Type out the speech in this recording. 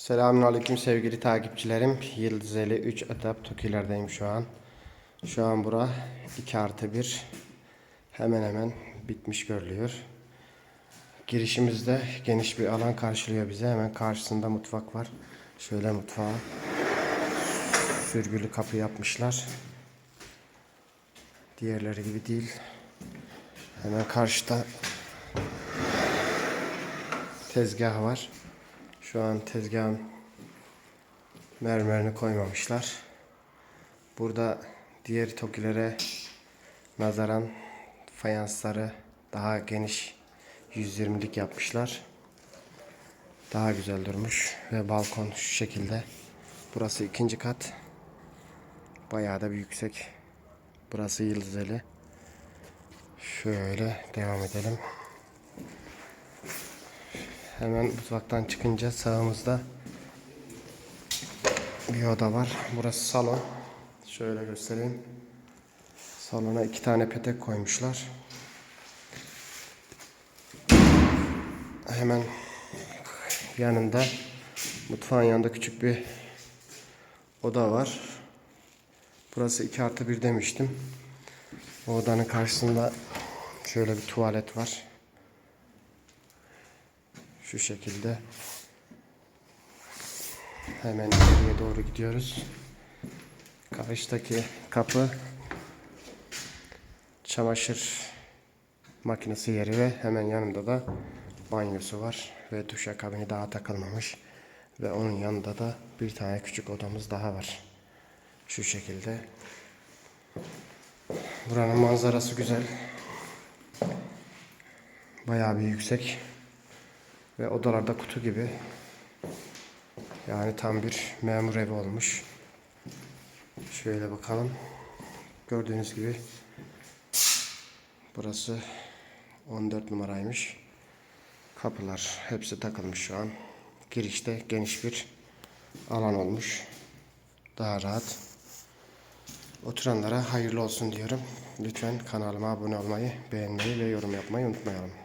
Selamünaleyküm sevgili takipçilerim. Yıldızeli 3 etap Tokiler'deyim şu an. Şu an bura 2 artı 1 hemen hemen bitmiş görülüyor. Girişimizde geniş bir alan karşılıyor bize. Hemen karşısında mutfak var. Şöyle mutfağa sürgülü kapı yapmışlar. Diğerleri gibi değil. Hemen karşıda tezgah var. Şu an tezgahın mermerini koymamışlar. Burada diğer tokilere nazaran fayansları daha geniş 120'lik yapmışlar. Daha güzel durmuş ve balkon şu şekilde. Burası ikinci kat. Bayağı da bir yüksek. Burası Yıldızeli. Şöyle devam edelim. Hemen mutfaktan çıkınca sağımızda bir oda var. Burası salon. Şöyle göstereyim. Salona iki tane petek koymuşlar. Hemen yanında mutfağın yanında küçük bir oda var. Burası 2 artı 1 demiştim. O odanın karşısında şöyle bir tuvalet var. Şu şekilde. Hemen ileriye doğru gidiyoruz. Karşıdaki kapı çamaşır makinesi yeri ve hemen yanında da banyosu var ve duşakabini daha takılmamış ve onun yanında da bir tane küçük odamız daha var. Şu şekilde. Buranın manzarası güzel. Bayağı bir yüksek. Ve odalarda kutu gibi. Yani tam bir memur evi olmuş. Şöyle bakalım. Gördüğünüz gibi burası 14 numaraymış. Kapılar hepsi takılmış şu an. Girişte geniş bir alan olmuş. Daha rahat. Oturanlara hayırlı olsun diyorum. Lütfen kanalıma abone olmayı, beğenmeyi ve yorum yapmayı unutmayalım.